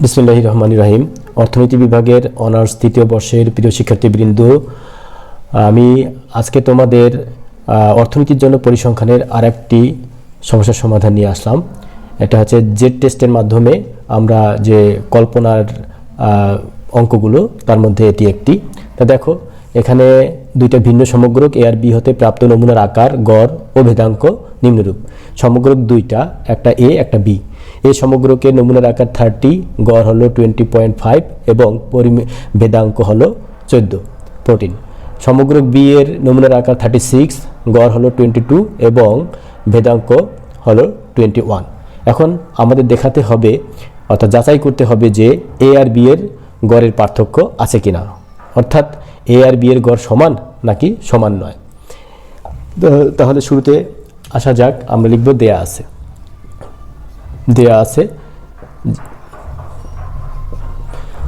বিসমুল্লাহ রহমান রাহিম অর্থনীতি বিভাগের অনার্স তৃতীয় বর্ষের প্রিয় শিক্ষার্থীবৃন্দ, আমি আজকে তোমাদের অর্থনীতির জন্য পরিসংখ্যানের আর একটি সমস্যার সমাধান নিয়ে আসলাম। এটা হচ্ছে জেড টেস্টের মাধ্যমে আমরা যে কল্পনার অঙ্কগুলো, তার মধ্যে এটি একটি। তা দেখো এখানে দুইটা ভিন্ন সমগ্রক এ আর বি হতে প্রাপ্ত নমুনার আকার, গড় ও ভেদাঙ্ক নিম্নরূপ। সমগ্রক দুইটা, একটা এ একটা বি এ সমগ্রকে নমুনার আকার থার্টি গড় হলো টোয়েন্টি পয়েন্ট ফাইভ এবং পরিমে, ভেদাঙ্ক হলো চোদ্দ প্রোটিন সমগ্র বি এর নমুনার আকার থার্টি সিক্স গড় হলো টোয়েন্টি টু এবং ভেদাঙ্ক হলো টোয়েন্টি ওয়ান এখন আমাদের দেখাতে হবে, অর্থাৎ যাচাই করতে হবে যে এ আর বি এর গড়ের পার্থক্য আছে কিনা। অর্থাৎ এ আর বি এর গড় সমান নাকি সমান নয়? তাহলে শুরুতে আসা যাক, আমরা লিখব দেয়া আছে। দেয়া আছে।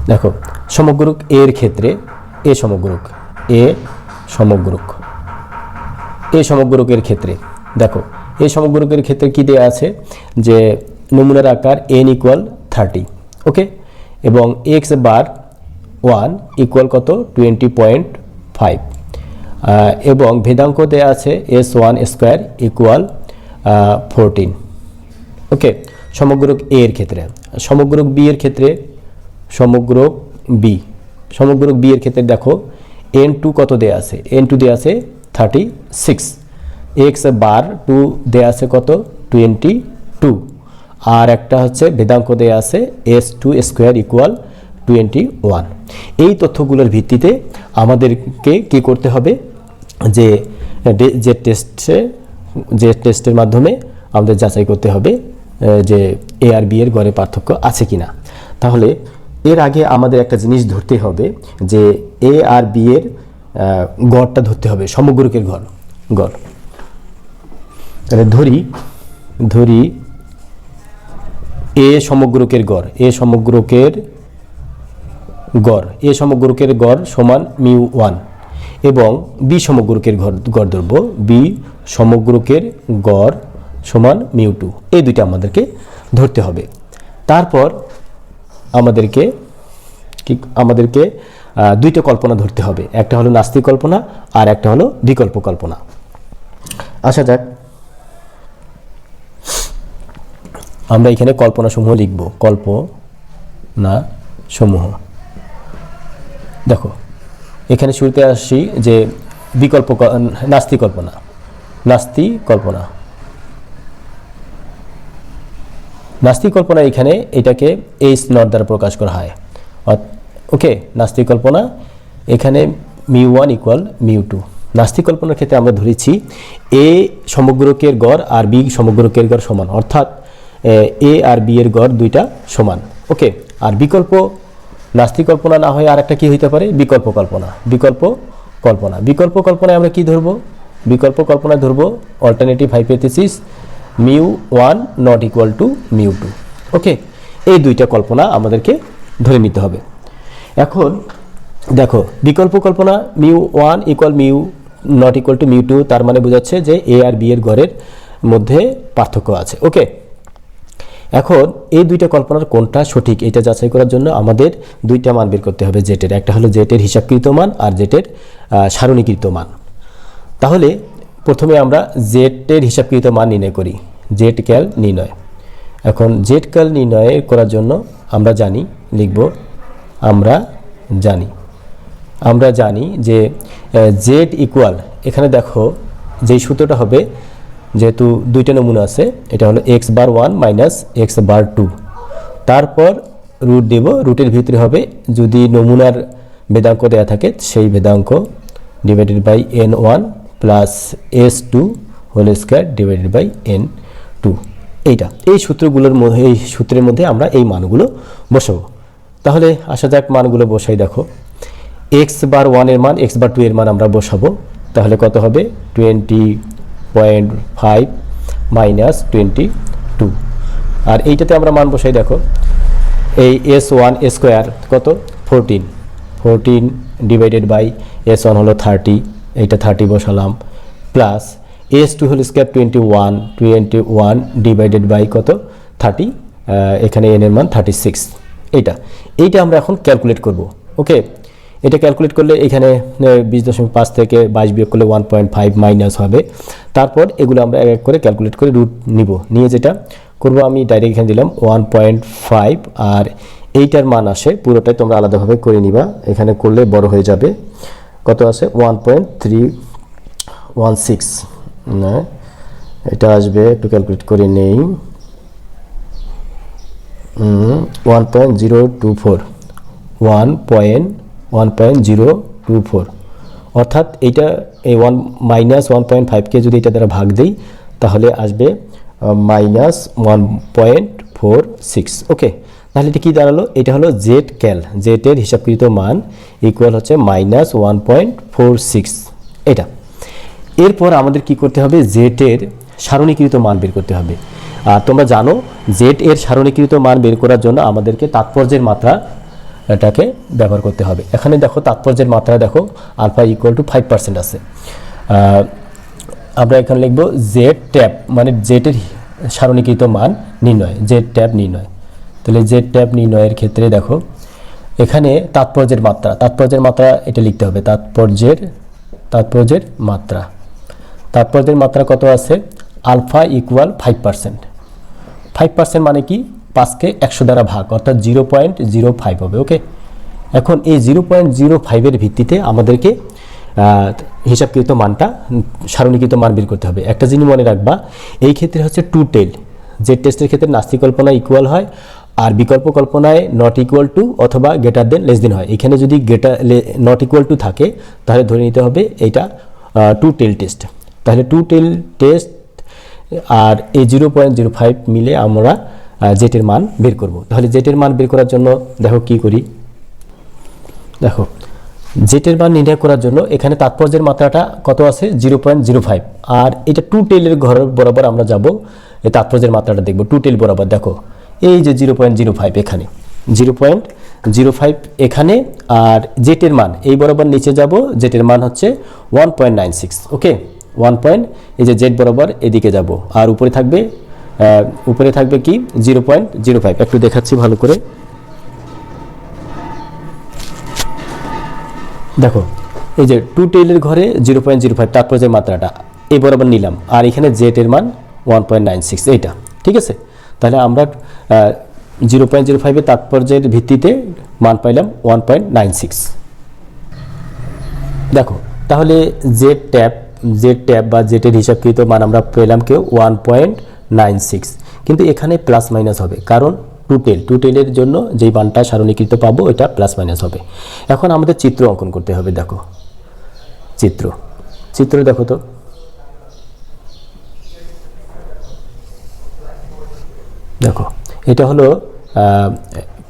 দেখো, সমগ্রক এর ক্ষেত্রে এ সমগ্রক এ সমগ্রক এ সমগ্রকের ক্ষেত্রে। দেখো এই সমগ্রকের ক্ষেত্রে কি দেয়া আছে? যে নমুনার আকার এন ইকুয়াল থার্টি ওকে এবং এক্স বার ওয়ান ইকুয়াল কত? টোয়েন্টি পয়েন্ট ফাইভ এবং ভেদাঙ্ক দেয়া আছে S one square equal fourteen okay সমগ্রক A এর ক্ষেত্রে। সমগ্রক বি এর ক্ষেত্রে সমগ্রক বি সমগ্রক বি এর ক্ষেত্রে দেখো এন টু কত দেয়া আছে? এন টু দেয়া আছে thirty six X bar two দেয়া আছে কত? টোয়েন্টি টু আর একটা হচ্ছে ভেদাঙ্ক দেয়া আছে S two square equal twenty one এই তথ্যগুলোর ভিত্তিতে আমাদেরকে কি করতে হবে? যে যে টেস্টে যে টেস্টের মাধ্যমে আমাদের যাচাই করতে হবে যে এ আর বি এর গড়ে পার্থক্য আছে কিনা। তাহলে এর আগে আমাদের একটা জিনিস ধরতে হবে, যে এ আর বি এর গড়টা ধরতে হবে, সমগ্রকের গড় গড়। তাহলে ধরি ধরি এ সমগ্রকের গড় এ সমগ্রকের গড়, এ সমগ্রকের গড় সমান মিউ ওয়ান এবং বি সমগ্রকের গড় গড় ধরব বি সমগ্রকের গড় সমান মিউ টু। এই দুইটা আমাদেরকে ধরতে হবে। তারপর আমাদেরকে আমাদেরকে দুইটা কল্পনা ধরতে হবে। একটা হলো নাস্তিক কল্পনা আর একটা হলো বিকল্প কল্পনা। আসা যাক। আমরা এখানে কল্পনা সমূহ লিখব। কল্পনা সমূহ। দেখো, এখানে শুরুতে আসছি যে বিকল্প নাস্তি কল্পনা। নাস্তি কল্পনা। নাস্তিক কল্পনা এখানে এটাকে এইচ নট দ্বারা প্রকাশ করা হয়। ওকে নাস্তিক কল্পনা, এখানে mu one equal mu two. নাস্তিক কল্পনার ক্ষেত্রে আমরা ধরেছি এ সমগ্রকের গড় আর বি সমগ্রকের গড় সমান। অর্থাৎ এ আর বি এর গড় দুইটা সমান। ওকে, আর বিকল্প নাস্তিক কল্পনা না হয়ে আর একটা কি হইতে পারে? বিকল্প কল্পনা। বিকল্প কল্পনা। বিকল্প কল্পনায় আমরা কি ধরবো? বিকল্প কল্পনায় ধরবো alternative hypothesis mu one not equal to mu two okay এই দুইটা কল্পনা আমাদেরকে ধরে নিতে হবে। এখন দেখো, বিকল্প কল্পনা mu one equal mu not equal to mu two তার মানে বোঝাচ্ছে যে এ আর বি এর গড়ের মধ্যে পার্থক্য আছে। ওকে এখন এই দুইটা কল্পনার কোনটা সঠিক এটা যাচাই করার জন্য আমাদের দুইটা মান বের করতে হবে জেটের। একটা হলো জেটের হিসাবকৃত মান আর জেটের সারণীকৃত মান। তাহলে প্রথমে আমরা জেটের হিসাবকৃত মান নির্ণয় করি। জেট ক্যাল নির্ণয়। এখন জেট ক্যাল নির্ণয় করার জন্য আমরা জানি, লিখব, আমরা জানি। আমরা জানি যে জেড ইকুয়াল, এখানে দেখো যেই সূত্রটা হবে যেহেতু দুইটা নমুনা আছে, এটা হলো x bar one minus x bar two তারপর রুট দেব রুটের ভিতরে হবে যদি নমুনার বেদাঙ্ক দেওয়া থাকে, সেই বেদাঙ্ক divided by n one plus s two whole square divided by n two এইটা, এই সূত্রগুলোর মধ্যে, এই সূত্রের মধ্যে আমরা এই মানগুলো বসাবো। তাহলে আসা যাক মানগুলো বসাই, দেখো। এক্স বার ওয়ানের মান এক্স বার টু এর মান আমরা বসাবো। তাহলে কত হবে? Twenty point five minus twenty two. আর এইটাতে আমরা মান বসাই, দেখো, এই এস ওয়ান স্কোয়ার কত? Fourteen. Fourteen divided by s one হলো থার্টি, এইটা থার্টি বসালাম। Plus s two whole square twenty one twenty one divided by কত? থার্টি এখানে এন এর মান থার্টি সিক্স। এটা এইটা আমরা এখন ক্যালকুলেট করব, ওকে? এটা ক্যালকুলেট করলে এখানে বিশ দশমিক পাঁচ থেকে বাইশ বিয়োগ করলে ওয়ান পয়েন্ট ফাইভ মাইনাস হবে। তারপর এগুলো আমরা এক এক করে ক্যালকুলেট করে রুট নিব। নিয়ে যেটা করব আমি ডাইরেক্ট এখানে দিলাম ওয়ান পয়েন্ট ফাইভ আর এইটার মান আসে, পুরোটাই তোমরা আলাদাভাবে করে নিবা। এখানে করলে বড় হয়ে যাবে। কত আছে? One point three one six এটা আসবে, একটু ক্যালকুলেট করে নেই। One point zero two four one point one point zero two four অর্থাৎ এইটা, এই ওয়ান মাইনাস ওয়ান পয়েন্ট ফাইভকে যদি এটা দ্বারা ভাগ দিই, তাহলে আসবে minus one point four six okay তাহলে এটা কী দাঁড়াল? এটা হলো জেড ক্যাল জেটের হিসাবকৃত মান ইকুয়াল হচ্ছে minus one point four six এটা। এরপর আমাদের কি করতে হবে? জেটের সারণীকৃত মান বের করতে হবে। আর তোমরা জানো জেড এর সারণীকৃত মান বের করার জন্য আমাদেরকে তাৎপর্যের মাত্রা এটাকে ব্যবহার করতে হবে। এখানে দেখো তাৎপর্যের মাত্রা দেখো, alpha equal to five percent আছে। আমরা এখানে লিখব জেড ট্যাব মানে জেটের সারণীকৃত মান নির্ণয় জেড ট্যাব নির্ণয়। তাহলে জেড ট্যাব নির্ণয়ের ক্ষেত্রে দেখো, এখানে তাৎপর্যের মাত্রা তাৎপর্যের মাত্রা এটা লিখতে হবে, তাৎপর্যের তাৎপর্যের মাত্রা। তাৎপর্যের মাত্রা কত আছে? Alpha equal five percent five percent মানে কি? পাঁচকে একশো দ্বারা ভাগ, অর্থাৎ জিরো পয়েন্ট জিরো ফাইভ হবে, ওকে? এখন এই জিরো পয়েন্ট জিরো ফাইভের ভিত্তিতে আমাদেরকে হিসাবকৃত মানটা, সারণীকৃত মান বের করতে হবে। একটা জিনিস মনে রাখবা, এই ক্ষেত্রে হচ্ছে টু টেল যে টেস্টের ক্ষেত্রে নাস্তিক কল্পনা ইকুয়াল হয় আর বিকল্প কল্পনায় নট ইকুয়াল টু অথবা গ্রেটার দেন লেস দেন হয়। এখানে যদি গ্রেটার নট ইকুয়াল টু থাকে, তাহলে ধরে নিতে হবে এইটা টু টেল টেস্ট তাহলে টু টেল টেস্ট আর এই জিরো পয়েন্ট জিরো ফাইভ মিলে আমরা জেটের মান বের করব। তাহলে জেটের মান বের করার জন্য দেখো কি করি। দেখো, জেটের মান নির্ণয় করার জন্য এখানে তাৎপর্যের মাত্রাটা কত আছে? Zero point zero five. আর এটা টু টেলের ঘর বরাবর আমরা যাব, এই তাৎপর্যের মাত্রাটা দেখব। টু টেল বরাবর, দেখো, এই যে জিরো পয়েন্ট জিরো ফাইভ এখানে। জিরো পয়েন্ট জিরো ফাইভ এখানে, আর জেটের মান, এই বরাবর নিচে যাব, জেটের মান হচ্ছে one point nine six okay one point এই যে জেড বরাবর এদিকে যাব। আর উপরে থাকবে উপরে থাকবে কি? Zero point zero five. একটু দেখাচ্ছি ভালো করে। দেখো, এই যে টু টেলের ঘরে জিরো পয়েন্ট জিরো ফাইভ তাৎপর্যের মাত্রাটা, এই বরাবর নিলাম। আর এখানে জেড এর মান ওয়ান পয়েন্ট নাইন সিক্স এইটা। ঠিক আছে? তাহলে আমরা জিরো পয়েন্ট জিরো ফাইভের তাৎপর্যের ভিত্তিতে মান পাইলাম ওয়ান পয়েন্ট নাইন সিক্স দেখো, তাহলে জেড ট্যাব জেড ট্যাব বা জেটের হিসাবকৃত মান আমরা পেলাম কেউ ওয়ান পয়েন্ট নাইন সিক্স। কিন্তু এখানে প্লাস মাইনাস হবে। কারণ টুটেল টুটেলের জন্য যেই মানটা সারণীকৃত পাবো এটা প্লাস মাইনাস হবে। এখন আমাদের চিত্র অঙ্কন করতে হবে, দেখো। চিত্র। চিত্র দেখো তো। দেখো, এটা হলো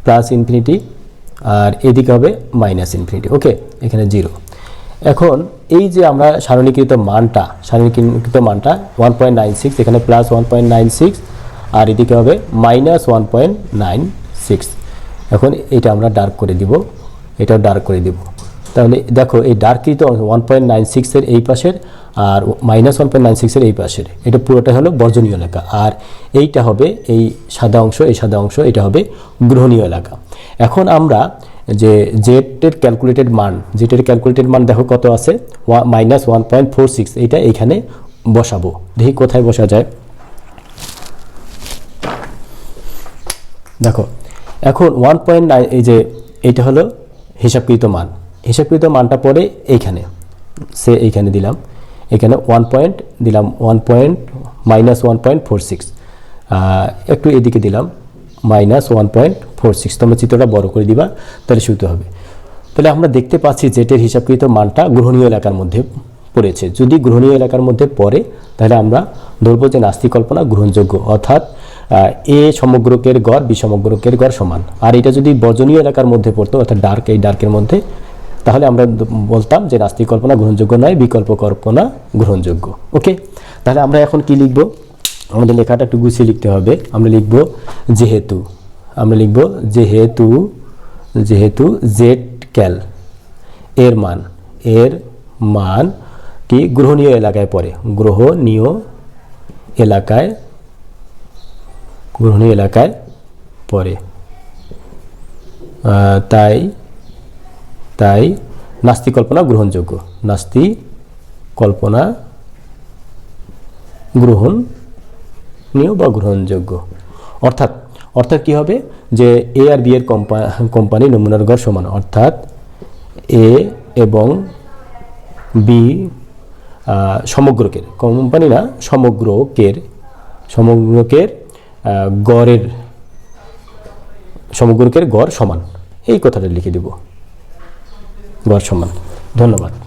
প্লাস ইনফিনিটি আর এদিকে হবে মাইনাস ইনফিনিটি ওকে এখানে জিরো এখন এই যে আমরা সারণীকৃত মানটা সারণীকৃত মানটা ওয়ান পয়েন্ট নাইন সিক্স এখানে plus one point nine six আর এদিকে হবে minus one point nine six এখন এটা আমরা ডার্ক করে দিব, এটাও ডার্ক করে দিব। তাহলে দেখো এই ডার্ককৃত ওয়ান পয়েন্ট নাইন সিক্সের এই পাশের আর মাইনাস ওয়ান পয়েন্ট নাইন সিক্সের এই পাশের, এটা পুরোটা হলো বর্জনীয় এলাকা আর এইটা হবে এই সাদা অংশ, এই সাদা অংশ, এটা হবে গ্রহণীয় এলাকা এখন আমরা যে জেটের ক্যালকুলেটেড মান, জেটের ক্যালকুলেটেড মান দেখো কত আছে? Minus one point four six এইটা এইখানে বসাবো। দেখি কোথায় বসা যায়। দেখো, এখন ওয়ান পয়েন্ট নাইন এই যে এইটা হলো হিসাবকৃত মান। হিসাবকৃত মানটা পরে এইখানে, সে এইখানে দিলাম। এখানে ওয়ান পয়েন্ট দিলাম one point minus one point four six একটু এদিকে দিলাম। Minus one point four six. তোমরা চিত্রটা বড় করে দিবা, তাহলে শুতে হবে। তাহলে আমরা দেখতে পাচ্ছি জেটের হিসাবকৃত মানটা গ্রহণীয় এলাকার মধ্যে পড়েছে। যদি গ্রহণীয় এলাকার মধ্যে পড়ে, তাহলে আমরা ধরবো যে নাস্তিক কল্পনা গ্রহণযোগ্য, অর্থাৎ এ সমগ্রকের গড়, বি সমগ্রকের গড় সমান। আর এটা যদি বর্জনীয় এলাকার মধ্যে পড়তো, অর্থাৎ ডার্ক, এই ডার্কের মধ্যে, তাহলে আমরা বলতাম যে নাস্তিক কল্পনা গ্রহণযোগ্য নয়, বিকল্প কল্পনা গ্রহণযোগ্য। ওকে? তাহলে আমরা এখন কি লিখব? আমাদের লেখাটা একটু গুছিয়ে লিখতে হবে। আমরা লিখব যেহেতু, আমরা লিখব যেহেতু যেহেতু জেড ক্যাল এর মান এর মান কি গ্রহণীয় এলাকায় পড়ে? গ্রহণীয় এলাকায় গ্রহণীয় এলাকায় পড়ে। তাই তাই নাস্তি কল্পনা গ্রহণযোগ্য। নাস্তি কল্পনা গ্রহণীয় বা গ্রহণযোগ্য। অর্থাৎ অর্থাৎ কি হবে? যে এ আর বি এর কোম্পা- কোম্পানি নমুনার গড় সমান। অর্থাৎ এ এবং বি সমগ্রকের। কোম্পানি না, সমগ্রকের সমগ্রকের গড়ের, সমগ্রকের গড় সমান। এই কথাটা লিখে দেব। গড় সমান। ধন্যবাদ।